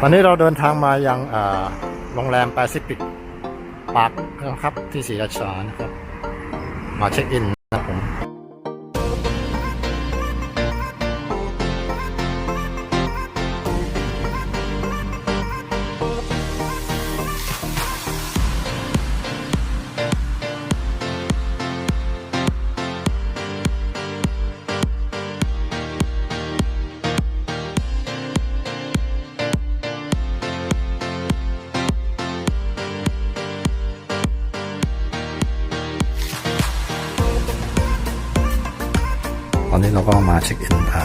ตอนนี้เราเดินทางมายังอ่าโรงแรมแปซิฟิกปาร์คนะครับที่ศรีราชานะครับ มาเช็คอิน ก็มาเช็คอินอ่า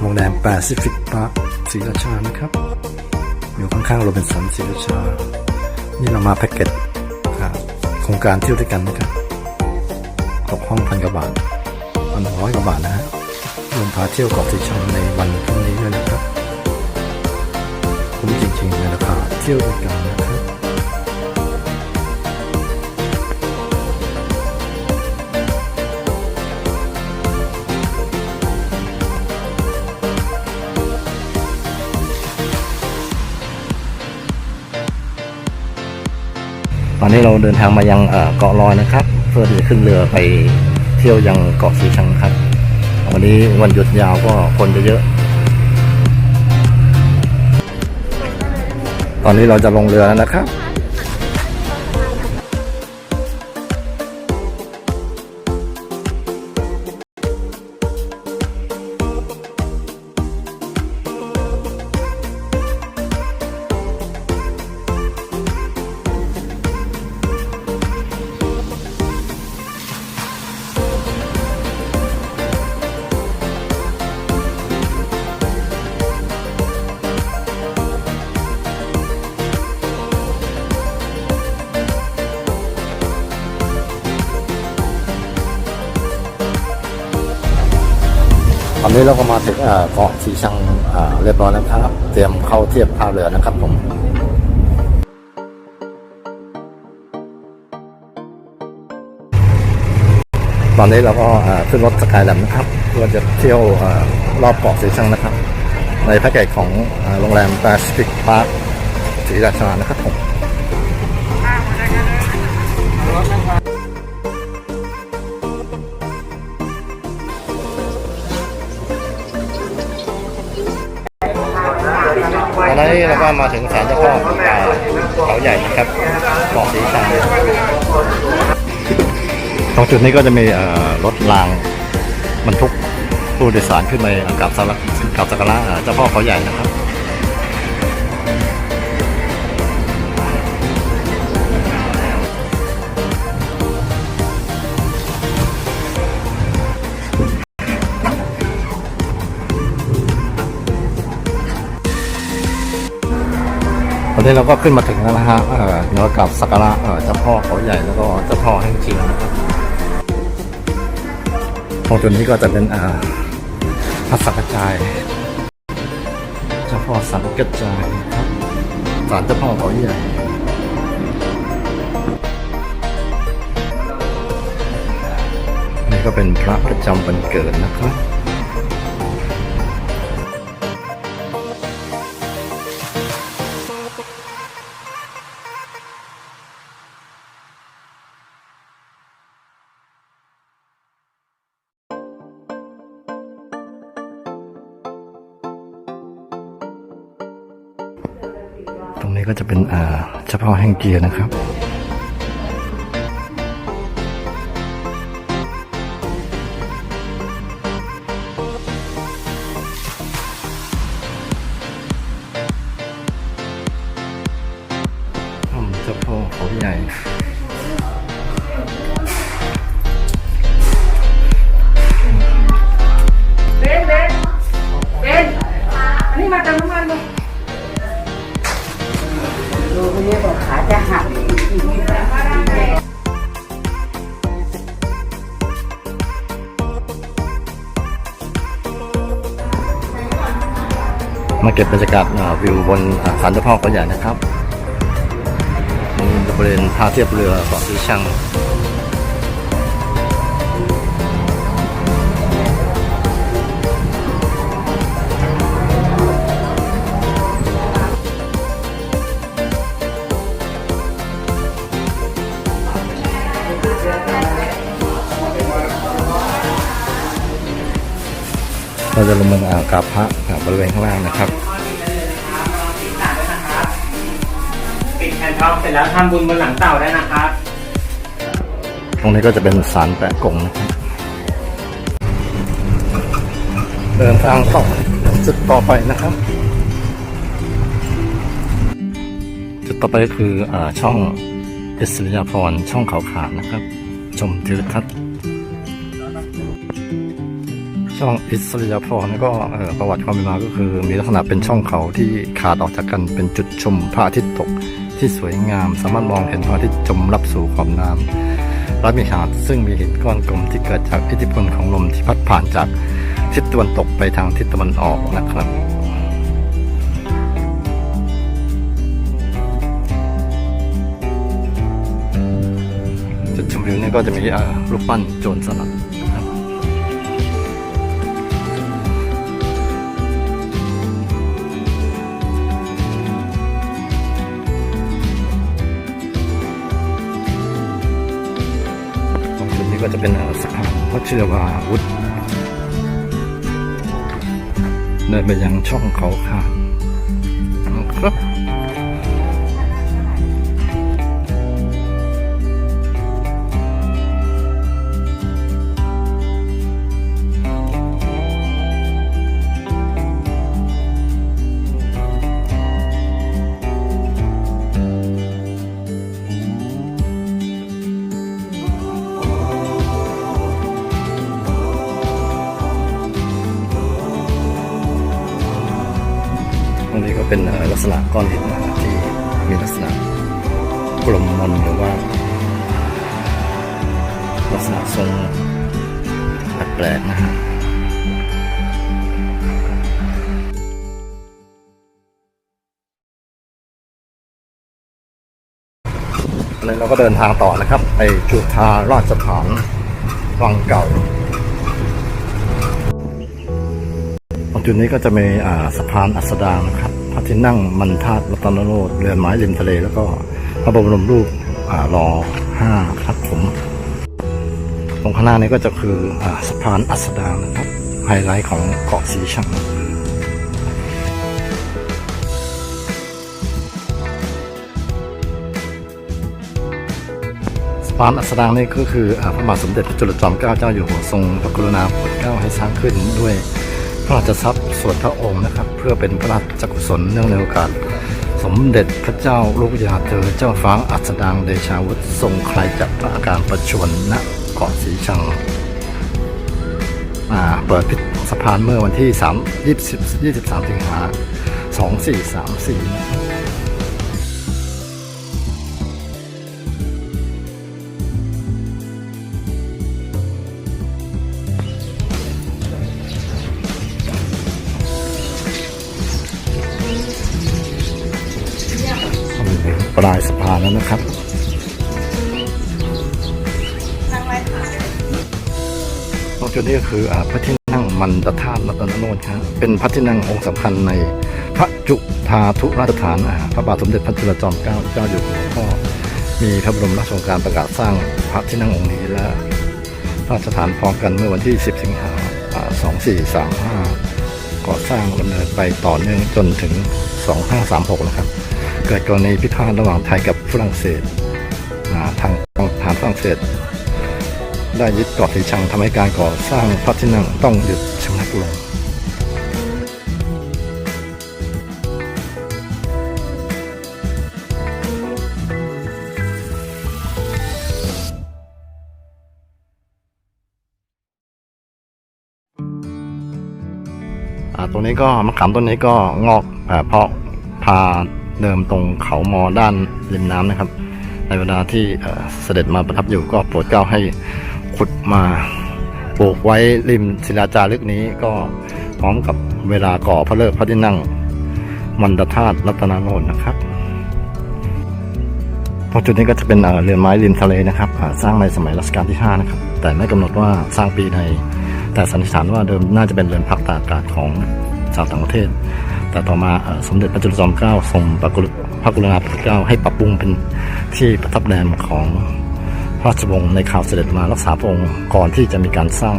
โรงแรมแปซิฟิกปาร์คศรีราชานะครับ อยู่ข้างๆโรบินสันศรีราชา นี่เรามาแพ็กเกจโครงการเที่ยวด้วยกันนะครับตกห้องพันกว่าบาทพันร้อยกว่าบาทนะฮะรวมพาเที่ยวเกาะสีชังในวันพรุ่งนี้ด้วยนะครับ คุ้มจริงๆในราคาเที่ยวด้วยกันนะครับ อนนี้เราเดินทางมายังเกาะลอยนะครับ เพื่อที่จะขึ้นเรือไปเที่ยวยังเกาะสีชังครับ วันนี้วันหยุดยาวก็คนจะเยอะ ตอนนี้เราจะลงเรือแล้วนะครับ นี้เราก็มาถึงเกาะสีชังเรียบร้อยแล้วครับ เตรียมเข้าเทียบท่าเรือนะครับผมตอนนี้เราก็ขึ้นรถสกายแลมนะครับเพื่อจะเที่ยวอรอบเกาะสีชังนะครับ ในแพ็กเกจของอโรงแรม Pacific Park ศรีราชานะครับผม นี้เราก็มาถึงศาลเจ้าพ่ออ่าเขาใหญ่นะครับเกาะสีชังตรงจุดนี้ก็จะมีรถรางบรรทุกผู้โดยสารขึ้นไปกับสักกับสักการะเจ้าพ่อเขาใหญ่นะครับ นี้เราก็ขึ้นมาถึงแล้วนะฮะเออเดี๋ยวกับสักการะเออเจ้าพ่อเขาใหญ่แล้วก็เจ้าพ่อแห่งจีนนะครับตรงจุดนี้ก็จะเป็นอ่าพระสังกระจายเจ้าพ่อสังกระจายครับศาลเจ้าพ่อเขาใหญ่นี่ก็เป็นพระประจำวันเกิดนะครับ นี้ก็จะเป็นอ่าเฉพาะแห้งเกียร์นะครับ มาเก็บบรรยากาศวิวบนอ่าศาลเจ้าพ่อเขาใหญ่นะครับนี่บริเวณท่าเทียบเรือเกาะสีชัง จะลงมืออ่ากราบพระอ่าบริเวณข้างล่างนะครับปิดแผ่นทองเสร็จแล้วทำบุญบนหลังเต่าได้นะครับ ตรงนี้ก็จะเป็นสารแปะกงนะครับเดินทางต่อจุดต่อไปนะครับ จุดต่อไปก็คืออาช่องอิสริยาพรณ์ช่องเขาขาดนะครับ ชมทิวทัศน์ ช่องอิสริยาพรณ์ก็ประวัติความเป็นมาก็คือ มีลักษณะเป็นช่องเขาที่ขาดออกจากกันเป็นจุดชมพระอาทิตย์ตกที่สวยงาม สามารถมองเห็นพระอาทิตย์จมรับสู่ขอบน้ำและมีหาดซึ่งมีหินก้อนกลมที่เกิดจากอิทธิพลของลมที่พัดผ่านจากทิศตะวันตกไปทางทิศตะวันออกนะครับจุดชมวิวนี่ก็จะมีรูปปั้นโจรสลัด ก็จะเป็นสะพานวชิรวาวุธเดินไปยังช่องเขาขาดนะครับ เป็นลักษณะก้อนหินนะครับที่มีลักษณะกลมมนหรือว่า ลักษณะทรงแปลกๆนะฮะแล้เราก็เดินทางต่อนะครับ ไปจุฑาราชฐานวังเก่า ตรงจุดนี้ก็จะมีสะพานอัสดางนะครับ ระที่นั่งมันธาตุรัตนโรดเรือนไม้ริมทะเลแล้วก็พระบรมรูปรอห้าครับผม ตรงข้างหน้านี้ก็จะคืออสะพานอัสดางนะครับ ไฮไลท์ของเกาะสีชังสะพานอัสดางนี่ก็คืออพระบาทสมเด็จพระจุลจอมเกล้าเจ้าอยู่หัวทรงพระกรุณาโปรดเกล้าให้สร้างขึ้นด้วยพระราชทรัพย์ วดพระองค์นะครับ เพื่อเป็นพระราชกุศลเนื่องในโอกาส สมเด็จพระเจ้าลูกยาเธอเจ้าฟ้าอัสดางเดชาวุฒิทรงใครจากพระอาการประชวรณเกาะสีชังอ่าเปิดพิสะพานเมื่อวันที่ 3 20 23สิงหา2434 ลายสะพานแล้วนะครับตรงจุดนี้ก็คืออพระที่นั่งมันตธาตุรัตนโนนครับเป็นพระที่นั่งองค์สำคัญในพระจุฑาทุราชฐานพระบาทสมเด็จพระจุลจอมเกล้าเจ้าอยู่หัวก็มีพระบรมราชโองการประกาศสร้างพระที่นั่งองค์นี้และพระราชฐานพร้อมกันเมื่อวันที่ 10 สิงหา2435ก่อสร้างดำเนินไปต่อเนื่องจนถึง 2536 นะครับ เกิดกรณีพิพาทระหว่างไทยกับฝรั่งเศสทางทางฝรั่งเศส ได้ยึดเกาะสีชังทำให้การก่อสร้างพระที่นั่งต้องหยุดชะงักลงตรงนี้ก็มะขามต้นนี้ก็งอกเพราะพา เดิมตรงเขามอด้านริมน้ำนะครับ ในเวลาที่เสด็จมาประทับอยู่ก็โปรดเกล้าให้ขุดมาปลูกไว้ริมศิลาจารึกนี้ก็พร้อมกับเวลาก่อพระเลิกษ์พระที่นั่งมันดธาตุรัตนโนนนะครับตรงจุดนี้ก็จะเป็นเรือนไม้ริมทะเลนะครับสร้างในสมัยรัชกาลที่ 5 นะครับ แต่ไม่กำหนดว่าสร้างปีใดแต่สันนิษฐานว่าเดิมน่าจะเป็นเรือนพักตากอากาศของชาวต่างประเทศ แต่ต่อมาสมเด็จพระจุลจอมเกล้าทรงพระกรุพระกรุณาโปรดเกล้าให้ปรับปรุงเป็นที่ประทับแรมของพระราชวงศ์ในข่าวเสด็จมารักษาพระองค์ก่อนที่จะมีการสร้าง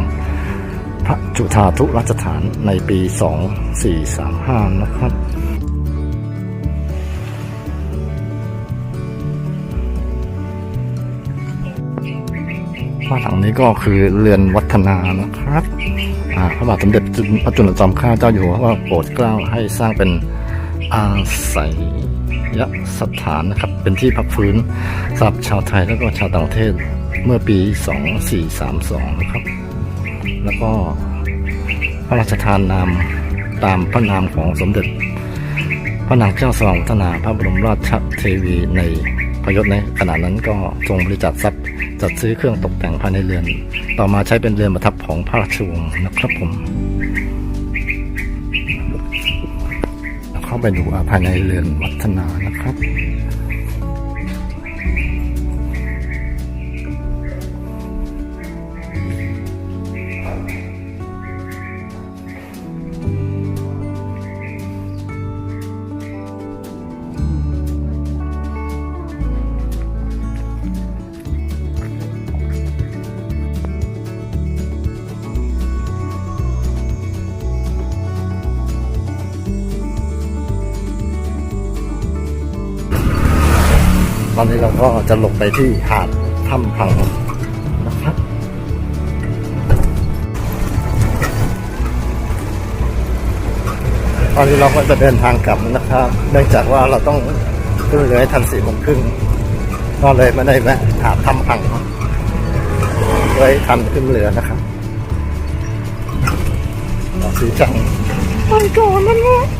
พระจุฑาทุราชฐานในปี 2435 นะครับบ้านหลังนี้ก็คือเรือนวัฒนานะครับ พระบาทสมเด็จพระจุลจอมเกล้าเจ้าอยู่หัวก็โปรดเกล้าให้สร้างเป็นอาศัยยสถานนะครับ เป็นที่พักฟื้นสำหรับชาวไทยแล้วก็ชาวต่างประเทศเมื่อปี 2432 นะครับ แล้วก็พระราชทานนามตามพระนามของสมเด็จ พระนางเจ้าสว่างวัฒนาพระบรมราชเทวีใน พยศในขณะนั้นก็ทรงบริจาคทรัพย์จัดซื้อเครื่องตกแต่งภายในเรือน ต่อมาใช้เป็นเรือนประทับของพระราชวงศ์นะครับผม เข้าไปดูภายในเรือนวัฒนานะครับ ตอนนี้เราก็จะลงไปที่หาดถ้ำพังนะครับตอนนี้เราก็จะเดินทางกลับนะครับ เนื่องจากว่าเราต้องขึ้นเรือให้ทันสี่โมงครึ่งก็เลยไม่ได้แวะหาดถ้ำพังเลยทันขึ้นเรือนะครับสีจังไปก่อนนะลูก